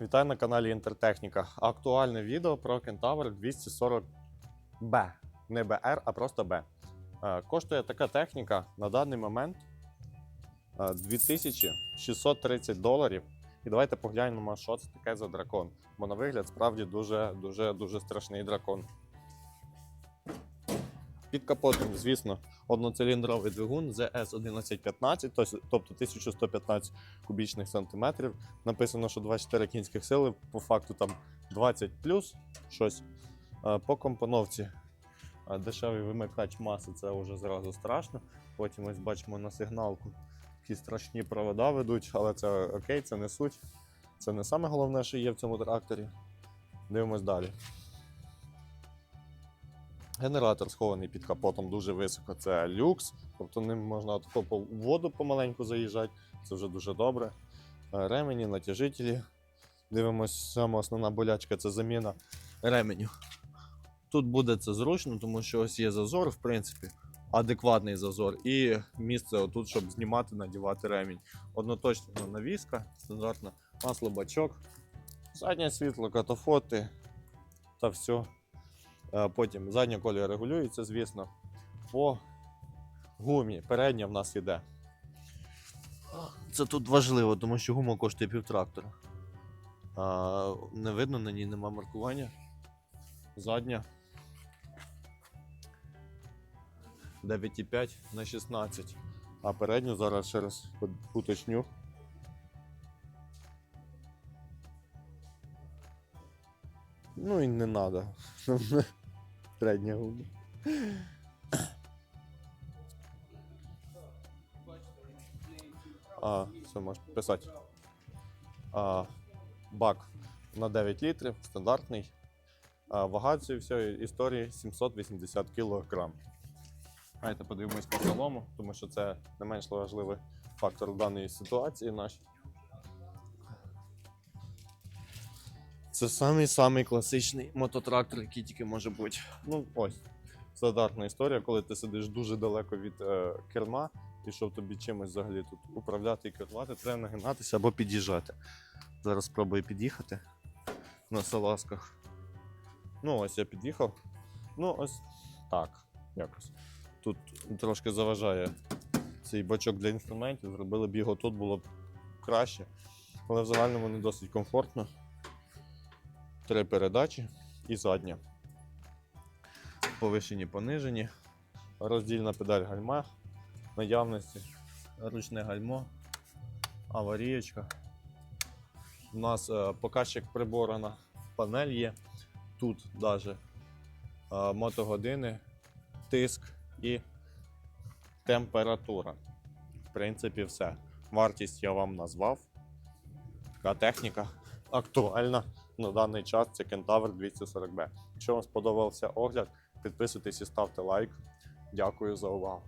Вітаю на каналі Інтертехніка. Актуальне відео про Кентавр 240B. Не BR, а просто B. Е, Коштує така техніка на даний момент е, 2630 доларів. І давайте поглянемо, що це таке за дракон. Бо на вигляд справді дуже дуже дуже страшний дракон. Під капотом, звісно, одноциліндровий двигун ZS1115, тобто 1115 кубічних сантиметрів. Написано, що 24 кінських сили, по факту там 20 плюс щось. Е, По компоновці дешевий вимикач маси це вже зразу страшно. Потім ось бачимо на сигналку. Такі страшні провода ведуть, але це окей, це не суть. Це не саме головне, що є в цьому тракторі. Дивимось далі. Генератор схований під капотом дуже високо. Це люкс, тобто ним можна по воду помаленьку заїжджати. Це вже дуже добре. Е, Ремені, натяжителі. Дивимось, саме основна болячка це заміна ременю. Тут буде це зручно, тому що ось є зазор, в принципі, адекватний зазор, і місце отут, щоб знімати, надівати ремінь. Одноточна навіска, стандартна, масло бачок, заднє світло, катафоти та все. Е, Потім задня колія регулюється, звісно. По гумі передня в нас іде. Це тут важливо, тому що гума коштує півтрактора. А, не видно, на ній нема маркування. Задня. 9,5 на 16. А передню зараз ще раз уточню. Ну і не треба. Передня гума. А, все, можеш писати. А, бак на 9 літрів, стандартний. А, вага цієї всієї історії 780 кг. Давайте подивимось по салому, тому що це не менш важливий фактор в даній ситуації нашій. Це самий-самий класичний мототрактор, який тільки може бути. Ну, ось. Стандартна історія, коли ти сидиш дуже далеко від е, керма, і щоб тобі чимось взагалі тут управляти і керувати, треба нагинатися або під'їжджати. Зараз спробую під'їхати на салазках. Ну, ось я під'їхав. Ну, ось так, якось. Тут трошки заважає цей бачок для інструментів. Зробили б його тут було б краще. Але в загальному не досить комфортно. Три передачі і задня. Повишені, понижені. Роздільна педаль гальма наявності, ручне гальмо, аварієчка. У нас е, показчик прибору на панель є. Тут навіть е, мотогодини, тиск і температура. В принципі, все. Вартість я вам назвав. Така техніка актуальна на даний час. Це Кентавр 240B. Якщо вам сподобався огляд, підписуйтесь і ставте лайк. Дякую за увагу.